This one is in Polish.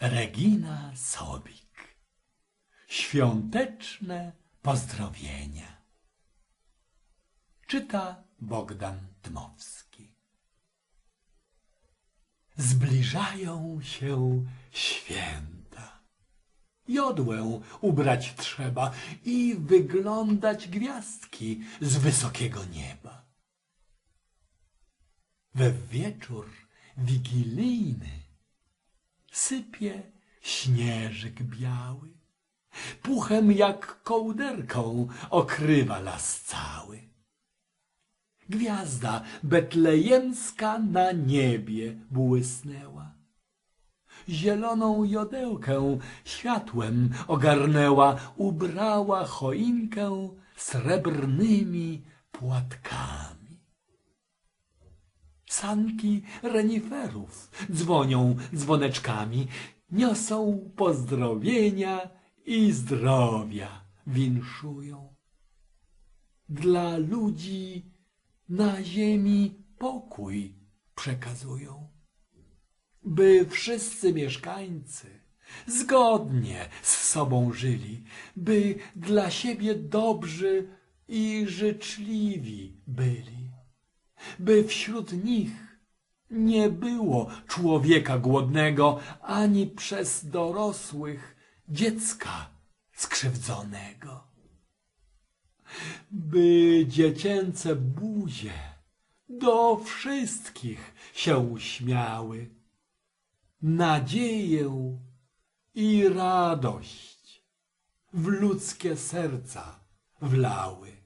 Regina Sobik. Świąteczne pozdrowienia. Czyta Bogdan Dmowski. Zbliżają się święta. Jodłę ubrać trzeba i wyglądać gwiazdki z wysokiego nieba. We wieczór wigilijny sypie śnieżyk biały. Puchem jak kołderką okrywa las cały. Gwiazda betlejemska na niebie błysnęła. Zieloną jodełkę światłem ogarnęła, ubrała choinkę srebrnymi płatkami. Sanki reniferów. Dzwonią dzwoneczkami, niosą pozdrowienia i zdrowia. Winszują. Dla ludzi na ziemi pokój przekazują, by wszyscy mieszkańcy zgodnie z sobą żyli, by dla siebie dobrzy i życzliwi byli, by wśród nich nie było człowieka głodnego, ani przez dorosłych dziecka skrzywdzonego by dziecięce buzie do wszystkich się uśmiały, nadzieję i radość w ludzkie serca wlały.